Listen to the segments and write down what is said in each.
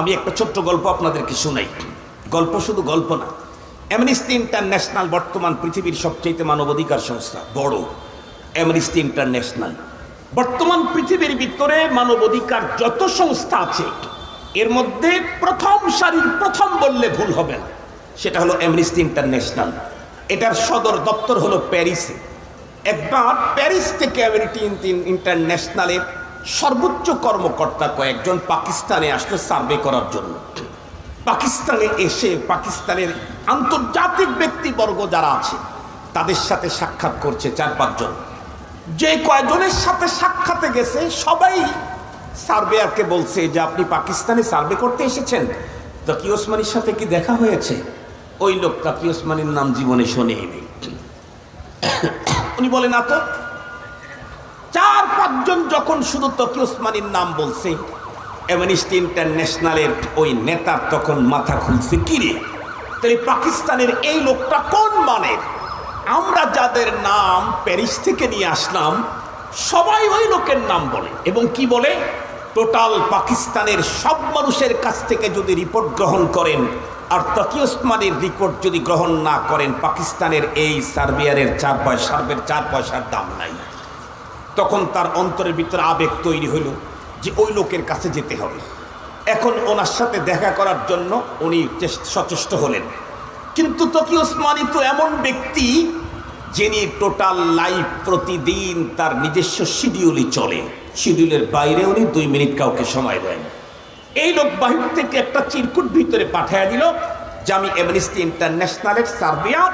আমি একটা ছোট্ট গল্প আপনাদেরকে শোনাই। গল্প শুধু গল্প না। অ্যামনিস্টি ইন্টারন্যাশনাল বর্তমান পৃথিবীর সবচেয়ে মানবাধিকার সংস্থা, বড়। অ্যামনিস্টি ইন্টারন্যাশনাল বর্তমান পৃথিবীর ভিতরে মানবাধিকার যত সংস্থা আছে, এর মধ্যে প্রথম সারির প্রথম বললে ভুল হবে না। সেটা হলো অ্যামনিস্টি ইন্টারন্যাশনাল এটার সদর দপ্তর হলো প্যারিসে। একবার প্যারিস থেকে অ্যামনিটি ইন্টারন্যাশনালের সর্বোচ্চ কর্মকর্তা কয়েকজন পাকিস্তানে আসলো সার্ভে করার জন্য। পাকিস্তানে এসে, পাকিস্তানের আন্তর্জাতিক ব্যক্তিবর্গ যারা আছে, তাদের সাথে সাক্ষাৎ করছে চার পাঁচজন। যে কয়জনের সাথে সাক্ষাতে গেছে, সবাই সার্ভেয়ারকে বলছে যে, আপনি পাকিস্তানে সার্ভে করতে এসেছেন? তকি ওসমানির সাথে কি দেখা হয়েছে? ওই লোক তাকি ওসমানির নাম জীবনে শোনেই নেই উনি বলে না তো চার পাঁচজন যখন শুধু তকি ওসমানির নাম বলছে অ্যামনিস্টি ইন্টারন্যাশনালের ওই নেতার তখন মাথা খুলছে কিরে তাহলে পাকিস্তানের এই লোকটা কোন মানের আমরা যাদের নাম প্যারিস থেকে নিয়ে আসলাম, সবাই ওই লোকের নাম বলে। এবং কি বলে? টোটাল পাকিস্তানের সব মানুষের কাছ থেকে যদি রিপোর্ট গ্রহণ করেন, আর তকি ওসমানের রিপোর্ট যদি গ্রহণ না করেন, পাকিস্তানের এই সার্বিয়ারের চার পয়সা, সার্বের চার পয়সার দাম নাই। তখন তার অন্তরের ভিতরে আবেগ তৈরি হলো যে ওই লোকের কাছে যেতে হবে। এখন ওনার সাথে দেখা করার জন্য উনি চেষ্ট- সচেষ্ট হলেন। কিন্তু তকি ওসমানী তো এমন ব্যক্তি যিনি টোটাল লাইফ প্রতিদিন তার নিজস্ব শিডিউলই চলে। শিডিউলের বাইরে উনি দুই মিনিট কাউকে সময় দেন। এই লোক বাহির থেকে একটা চিরকুট ভিতরে পাঠিয়ে দিল যে, আমি এমনিস্টি ইন্টারন্যাশনালের সার্বিয়ার,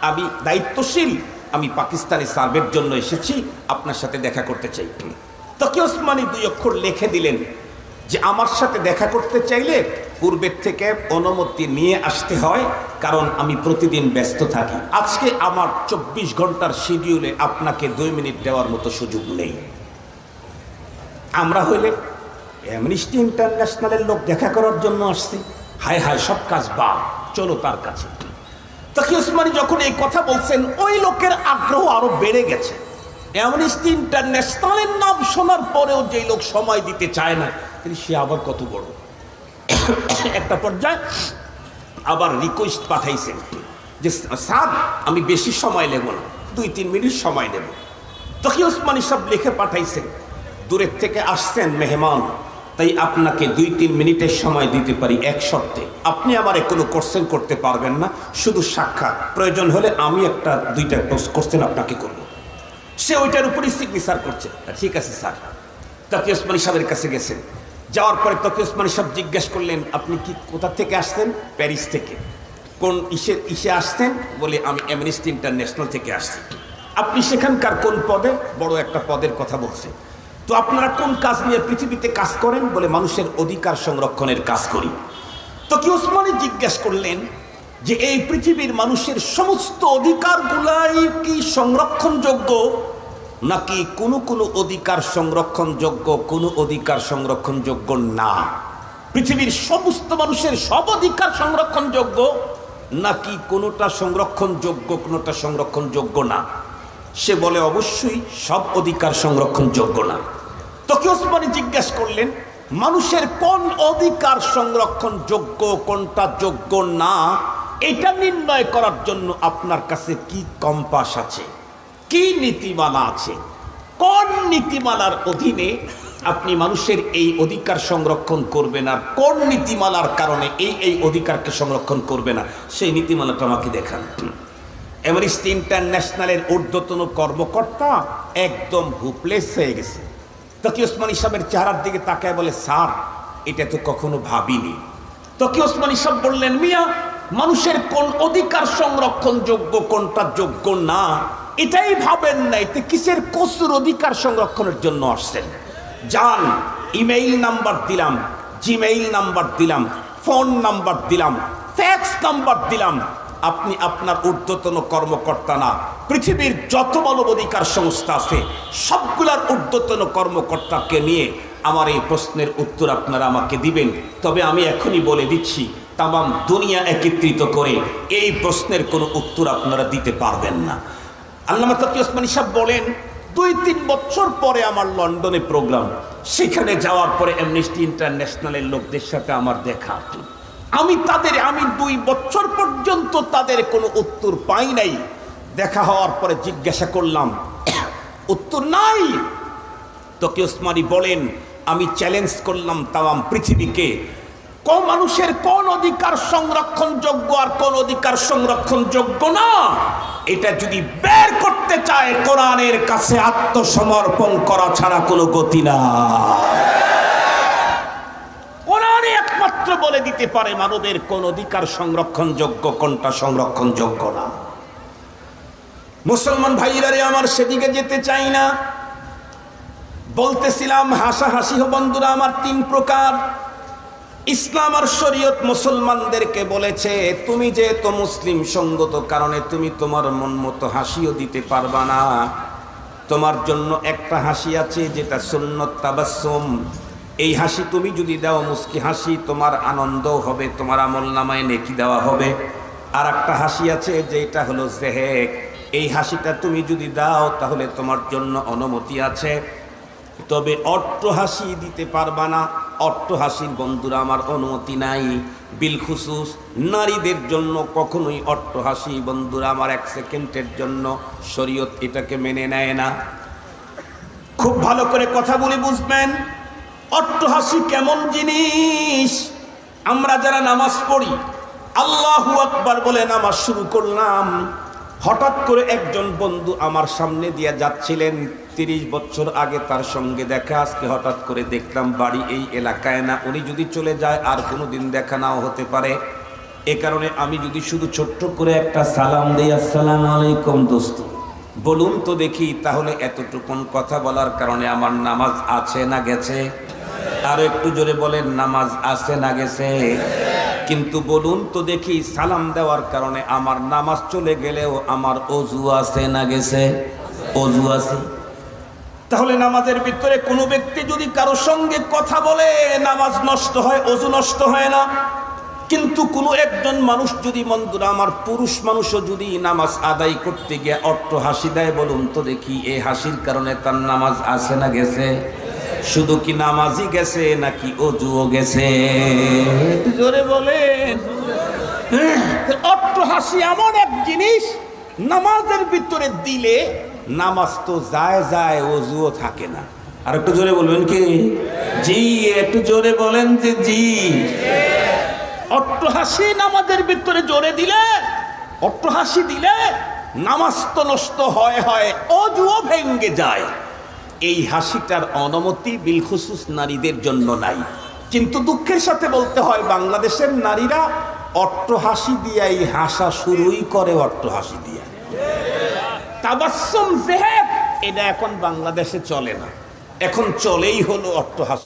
আমি দায়িত্বশীল আমি পাকিস্তানি সার্ভের জন্য এসেছি, আপনার সাথে দেখা করতে চাই। তকি ওসমানী দুই অক্ষর লিখে দিলেন যে, আমার সাথে দেখা করতে চাইলে পূর্বের থেকে অনুমতি নিয়ে আসতে হয়, কারণ আমি প্রতিদিন ব্যস্ত থাকি। আজকে আমার চব্বিশ ঘণ্টার শিডিউলে আপনাকে দুই মিনিট দেওয়ার মতো সুযোগ নেই। আমরা হইলে অ্যামনিস্টি ইন্টারন্যাশনালের লোক দেখা করার জন্য আসছি। হায় হায়, সব কাজ বা চলো তার কাছে। তকি ওসমানী যখন এই কথা বলছেন, ওই লোকের আগ্রহ আরও বেড়ে গেছে। অ্যামনিস্টি ইন্টারন্যাশনালের নাম শোনার পরেও যে লোক সময় দিতে চায় না, তিনি সে আবার কত বড়। একটা পর্যায়ে আবার রিকোয়েস্ট পাঠাইছেন যে, স্যার, আমি বেশি সময় নেব না, দুই, তিন মিনিট সময় নেব। তকি ওসমানী সব লিখে পাঠাইছেন, দূরের থেকে আসছেন মেহমান। তাই আপনাকে দুই, তিন মিনিটের সময় দিতে পারি এক শর্তে। আপনি আমারে কোনো কোশ্চেন করতে পারবেন না, শুধু সাক্ষাৎ। প্রয়োজন হলে আমি একটা, দুইটা কোশ্চেন আপনাকে করব। সে ওইটার উপরই সিগনেচার করছে। ঠিক আছে, স্যার। তকি ওসমানী সাহেবের কাছে গেছেন। যাওয়ার পরে তকি ওসমানী সাহেব জিজ্ঞেস করলেন, আপনি কি কোথা থেকে আসতেন প্যারিস থেকে। কোন ইসে ইসে আসতেন বলে, আমি অ্যামনিস্টি ইন্টারন্যাশনাল থেকে আসছি। আপনি সেখানকার কোন পদে? বড় একটা পদের কথা বলছে। তো আপনারা কোন কাজ নিয়ে পৃথিবীতে কাজ করেন বলে মানুষের অধিকার সংরক্ষণের কাজ করি? তো কি ওসমানী জিজ্ঞেস করলেন যে এই পৃথিবীর মানুষের সমস্ত অধিকারগুলাই কি সংরক্ষণযোগ্য, নাকি কোনো কোনো অধিকার সংরক্ষণযোগ্য, কোনো অধিকার সংরক্ষণযোগ্য না? পৃথিবীর সমস্ত মানুষের সব অধিকার সংরক্ষণযোগ্য, নাকি কোনোটা সংরক্ষণযোগ্য কোনোটা সংরক্ষণযোগ্য না? সে বলে, অবশ্যই সব অধিকার সংরক্ষণযোগ্য না। তকি ওসমানী জিজ্ঞেস করলেন, মানুষের কোন অধিকার সংরক্ষণযোগ্য, কোনটা যোগ্য না? এটা নির্ণয় করার জন্য আপনার কাছে কি কম্পাস আছে? কি নীতিমালা আছে? কোন নীতিমালার অধীনে আপনি মানুষের এই অধিকার সংরক্ষণ করবেন আর কোন নীতিমালার কারণে এই এই অধিকারকে সংরক্ষণ করবে না? সেই নীতিমালাটা আমাকে দেখান। এভারিস্ট ইন্টারন্যাশনালের ঊর্ধ্বতন কর্মকর্তা একদম হুপলেস হয়ে গেছে। তকি ওসমানী সাহেবের চেহারার দিকে তাকায় বলে, স্যার, এটা তো কখনো ভাবিনি। তকি ওসমানী সাহেব বললেন, মিয়া, মানুষের কোন অধিকার সংরক্ষণ যোগ্য কোনটা যোগ্য না? এটাই ভাবেন না, এতে কিসের কসুর অধিকার সংরক্ষণের জন্য আসছেন? যান ইমেইল নাম্বার দিলাম, জিমেইল নাম্বার দিলাম, ফোন নাম্বার দিলাম, ফ্যাক্স নাম্বার দিলাম আপনি আপনার ঊর্ধ্বতন কর্মকর্তা না। পৃথিবীর যত মানবাধিকার সংস্থা আছে, সবগুলার ঊর্ধ্বতন কর্মকর্তাকে নিয়ে আমার এই প্রশ্নের উত্তর আপনারা আমাকে দিবেন। তবে আমি এখনই বলে দিচ্ছি, তামাম দুনিয়া একত্রিত করে এই প্রশ্নের কোনো উত্তর আপনারা দিতে পারবেন না। আল্লামা তকি ওসমানী সাহেব বলেন, দুই তিন বছর পরে আমার লন্ডনে প্রোগ্রাম। সেখানে যাওয়ার পরে অ্যামনেস্টি ইন্টারন্যাশনালের লোকদের সাথে আমার দেখা। আমি তাদের, আমি দুই বছর পর্যন্ত তাদের কোনো উত্তর পাই নাই। দেখা হওয়ার পরে জিজ্ঞাসা করলাম, উত্তর নাই? তোকে ওসমানি বলেন, আমি চ্যালেঞ্জ করলাম তাম পৃথিবীকে। কোন মানুষের কোন অধিকার সংরক্ষণযোগ্য আর কোন অধিকার সংরক্ষণযোগ্য না? এটা যদি বের করতে চায়, কোরআনের কাছে আত্মসমর্পণ করা ছাড়া কোনো গতি না একমাত্র বলে দিতে পারে মানবের কোন অধিকার সংরক্ষণযোগ্য, কোনটা সংরক্ষণযোগ্য না। মুসলমান ভাইরারে আমার সেদিকে যেতে চাই না। বলতেছিলাম, হাসাহাসি হো বন্ধুরা, আমার তিন প্রকার। ইসলাম আর শরীয়ত মুসলমানদেরকে বলেছে, তুমি যে তো মুসলিম, সঙ্গত কারণে তুমি তোমার মন মতো হাসিও দিতে পারবা না। তোমার জন্য একটা হাসি আছে, যেটা সুন্নত তাবাসুম এই হাসি তুমি যদি দাও মুস্কি হাসি, তোমার আনন্দ হবে, তোমার আমল নামায় নেকি দেওয়া হবে। আর একটা হাসি আছে যেটা হলো জেহেক। এই হাসিটা তুমি যদি দাও, তাহলে তোমার জন্য অনুমতি আছে। তবে অট্ট হাসি দিতে পারবা না। অট্ট হাসির বন্ধুরা, আমার অনুমতি নাই। বিলখুসুস, নারীদের জন্য কখনোই অট্ট হাসি, বন্ধুরা, আমার এক সেকেন্ডের জন্য শরীয়ত এটাকে মেনে নেয় না। খুব ভালো করে কথা বলে বুঝবেন। অট্টহাসি কেমন জিনিস? আমরা যারা নামাজ পড়ি, আল্লাহু আকবার বলে নামাজ শুরু করলাম। হঠাৎ করে একজন বন্ধু আমার সামনে দিয়ে যাচ্ছিলেন। তিরিশ বছর আগে তার সঙ্গে দেখা, আজকে হঠাৎ করে দেখলাম বাড়ি এই এলাকায় না। উনি যদি চলে যায়, আর কোনো দিন দেখা নাও হতে পারে। এ কারণে আমি যদি শুধু ছোট্ট করে একটা সালাম দিই, আসসালামু আলাইকুম দোস্ত। বলুন তো দেখি, তাহলে এতটুকুন কথা বলার কারণে আমার নামাজ আছে না গেছে? আর একটু জোরে বলেন, নামাজ আছে না গেছে? কিন্তু বলুন তো দেখি সালাম দেওয়ার কারণে আমার নামাজ চলে গেলেও আমার অজু আছে না গেছে? অজু আছে। তাহলে নামাজের ভিতরে কোনো ব্যক্তি যদি কারোর সঙ্গে কথা বলে, নামাজ নষ্ট হয়, অজু নষ্ট হয় না, কিন্তু কোনো একজন মানুষ যদি মন্দুরা আমার পুরুষ মানুষও যদি নামাজ আদায় করতে গিয়ে অট্ট হাসি দেয়, বলুন তো দেখি এই হাসির কারণে তার নামাজ আসে না গেছে? শুধু কি নামাজই গেছে নাকি অজুও গেছে? জোরে বলেন। অট্ট হাসি এমন এক জিনিস, নামাজের ভিতরে দিলে নামাজ তো যায় যায়, অজুও থাকে না। আর একটু জোরে বলবেন কি? জি, একটু জোরে বলেন যে জি। অট্টহাসি নামাজের ভিতরে জোরে দিলে, অট্টহাসি দিলে নামাজ তো নষ্ট হয় হয়, অজুও ভেঙ্গে যায়। এই হাসিটার অনুমতি বিলখুসুস নারীদের জন্য নাই। কিন্তু দুঃখের সাথে বলতে হয়, বাংলাদেশের নারীরা অট্টহাসি এই হাসা শুরুই করে অট্টহাসি দিয়া। তাবাসম জেহেদ, এটা এখন বাংলাদেশে চলে না। এখন চলেই হলো অট্টহাসি।